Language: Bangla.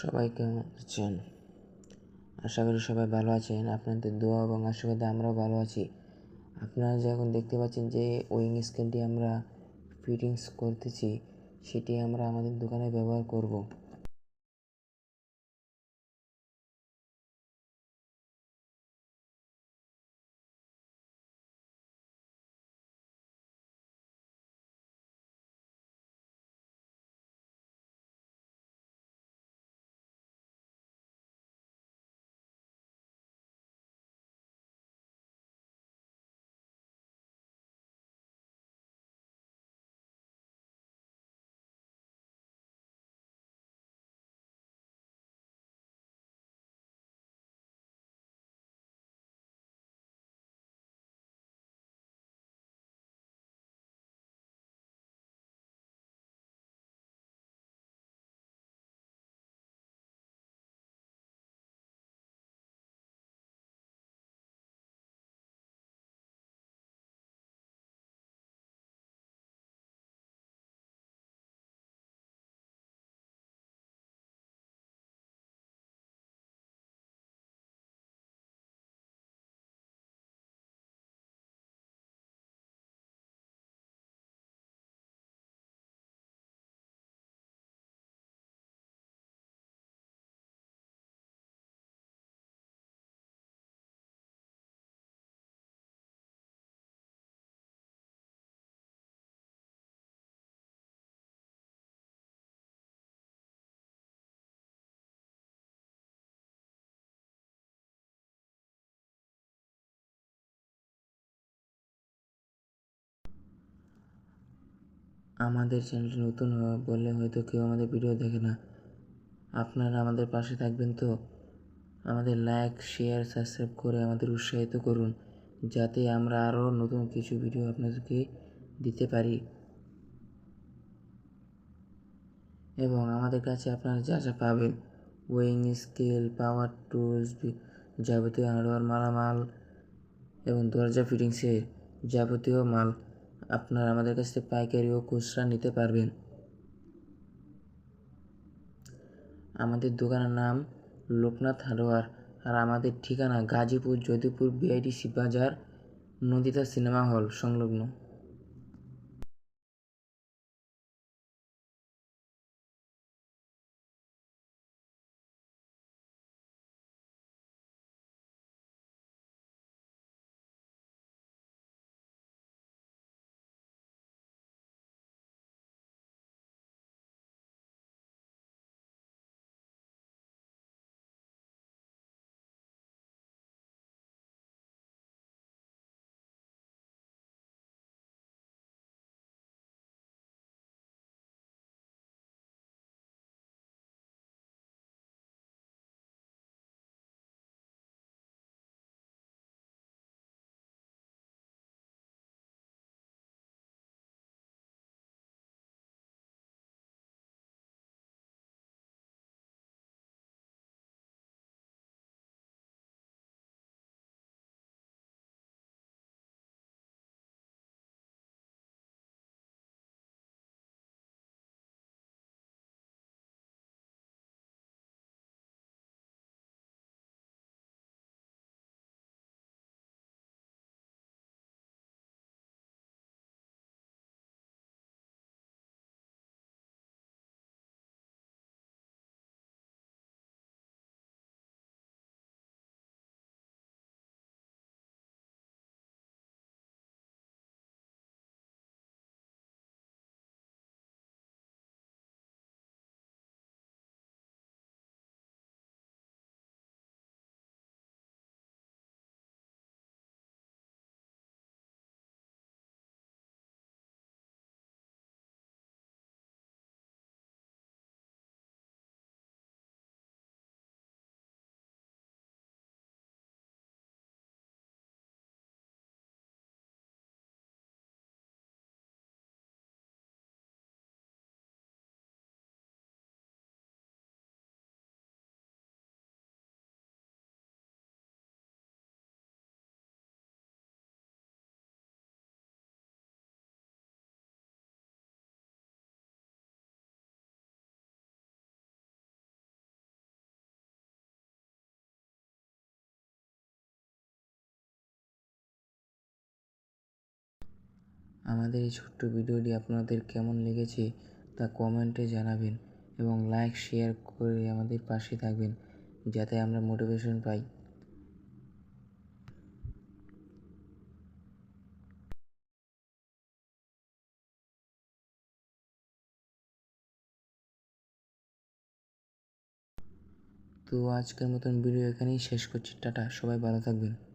সবাই কেমন আছেন আশা করি সবাই ভালো আছেন, আপনাদের দোয়া এবং আশীর্বাদে আমরাও ভালো আছি। আপনারা যখন দেখতে পাচ্ছেন যে ওয়িং স্কেলটি আমরা ফিটিংস করতেছি, সেটি আমরা আমাদের দোকানে ব্যবহার করব। আমাদের চ্যানেলটি নতুন বললে হয়তো কেউ আমাদের ভিডিও দেখে না। আপনারা আমাদের পাশে থাকবেন তো। আমাদের লাইক শেয়ার সাবস্ক্রাইব করে আমাদের উৎসাহিত করুন, যাতে আমরা আরও নতুন কিছু ভিডিও আপনাদেরকে দিতে পারি। এবং আমাদের কাছে আপনারা যা যা পাবেন ওয়েইং স্কেল পাওয়ার টুলস যাবতীয় হার্ডওয়্যার মালামাল এবং দরজা ফিটিংসের যাবতীয় মাল। আপনারা আমাদের কাছ থেকে পাইকারি ও খুচরা নিতে পারবেন। আমাদের দোকানের নাম লোকনাথ হালোয়ার আর আমাদের ঠিকানা গাজীপুর, যদিপুর, বিআইডিসি বাজার নদিতা সিনেমা হল সংলগ্ন। আমাদের এই ছোট্ট ভিডিওটি আপনাদের কেমন লেগেছে তা কমেন্টে জানাবেন এবং লাইক, শেয়ার করে আমাদের পাশে থাকবেন যাতে আমরা মোটিভেশন পাই। তো আজকের মতন ভিডিও এখানেই শেষ করছি। টাটা, সবাই ভালো থাকবেন।